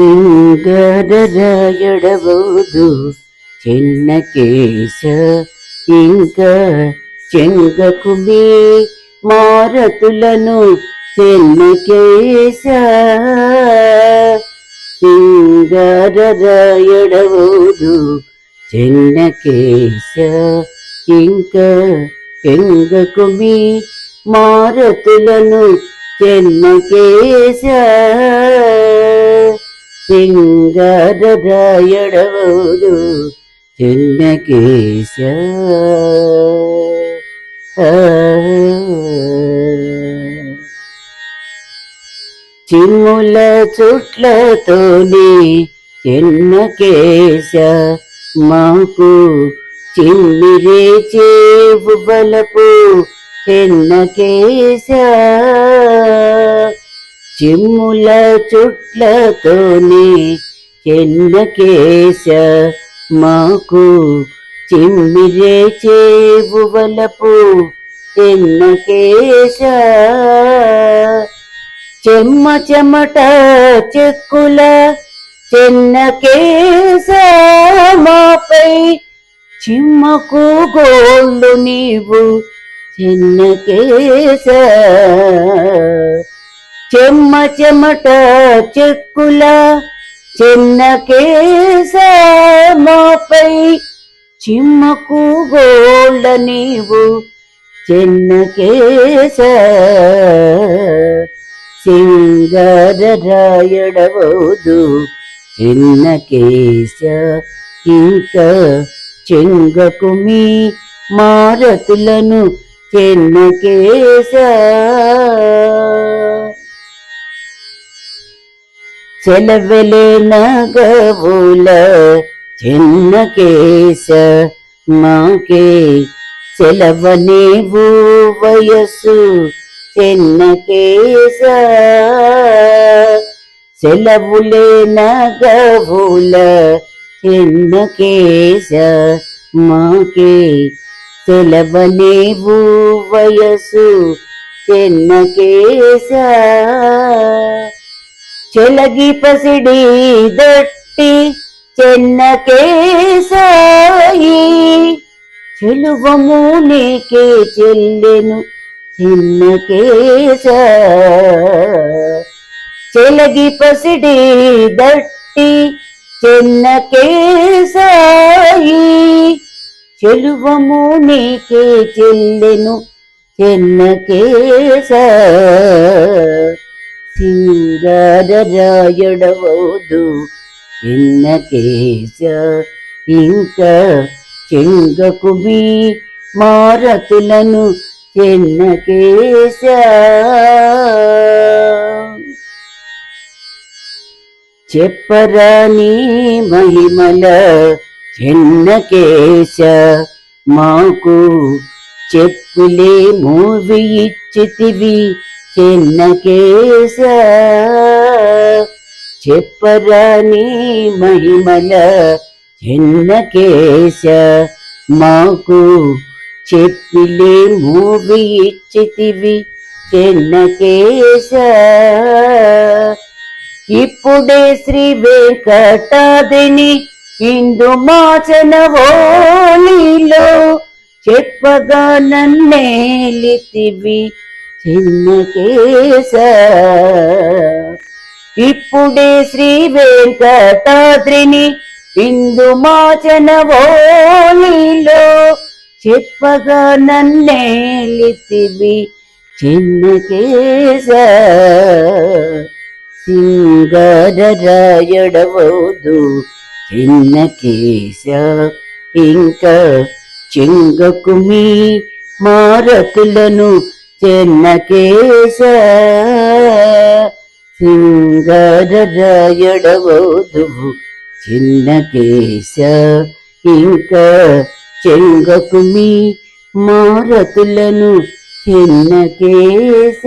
సింగరరాయడబోదు చిన్న కేశ ఇంకా చెంగకు మీ మారతులను చిన్న కేశ. సింగరరాయడబోదు చిన్న కేశ ఇంకా చెంగకు మీ మారతులను చిన్న కేశ సింగరరాయడబోదు చిన్న చిమ్ముల చుట్లతోని చిన్నకేశ మాకు చిమ్మిరే చేపు బలపు చిన్నకేశ. చిమ్ముల చుట్లతోనే చిన్న కేశ మాకు చిమ్మిరే చేబువలపు బలపు కేశ. చెమ్మ చెమట చెక్కుల చిన్న కేశ మాపై చిమ్మకు గోళ్ళు నీవు చిన్న కేశ. చెమ్మ చెమట చెక్కుల చిన్న కేశ చిమ్మకు గోళ్ళ నీవు చిన్న కేశ. సింగరరాయడబోదు చిన్న కేస ఇంకా చెంగకు మీ మారతులను చిన్న కేస చెలవెలెనగవుల చిన్న కేశ మాకే సెలవనేవు వయస్సు చిన్న కేశ సెలవులే చిన్న కేశ మాకే సెలవనేవు వయస్సు చిన్న కేశ చెలగి పసిడి దట్టి చెన్న కేశాయి చెలువము నీకే చెల్లెను చిన్న కేశ చెలగి పసిడి దట్టి చిన్న కేశాయి చెలువము నీకే చెల్లెను చిన్న కేశ సింగారరాయడవోదు చిన్న కేశ ఇంకా చెంగకు మీ మారతులను చిన్న కేశ. చెప్పరాని మహిమల చిన్న కేశ మాకు చెప్పులే మూవి ఇచ్చితివి. చిన్న కేశ చెప్పరాని మహిమల చిన్న కేశ మాకు చెప్పిలే మూవి ఇచ్చితివి చిన్న కేశ ఇప్పుడే శ్రీ వెంకటాదిని ఇందు మాచనవోలిలో చెప్పగా నన్నేలితివి చిన్న కేశ ఇప్పుడే శ్రీ వెంకటాద్రిని ఇందు మాచనవోలిలో చెప్పగా నన్నేలితివి చిన్న కేశ సింగరరాయడవోదు చిన్న కేశ ఇంకా చెంగకు మీ మారతులను చిన్న కేశ సింగరరాయడవోదు చిన్న కేశ ఇంకా చెంగకు మీ మారతులను. చిన్న కేశ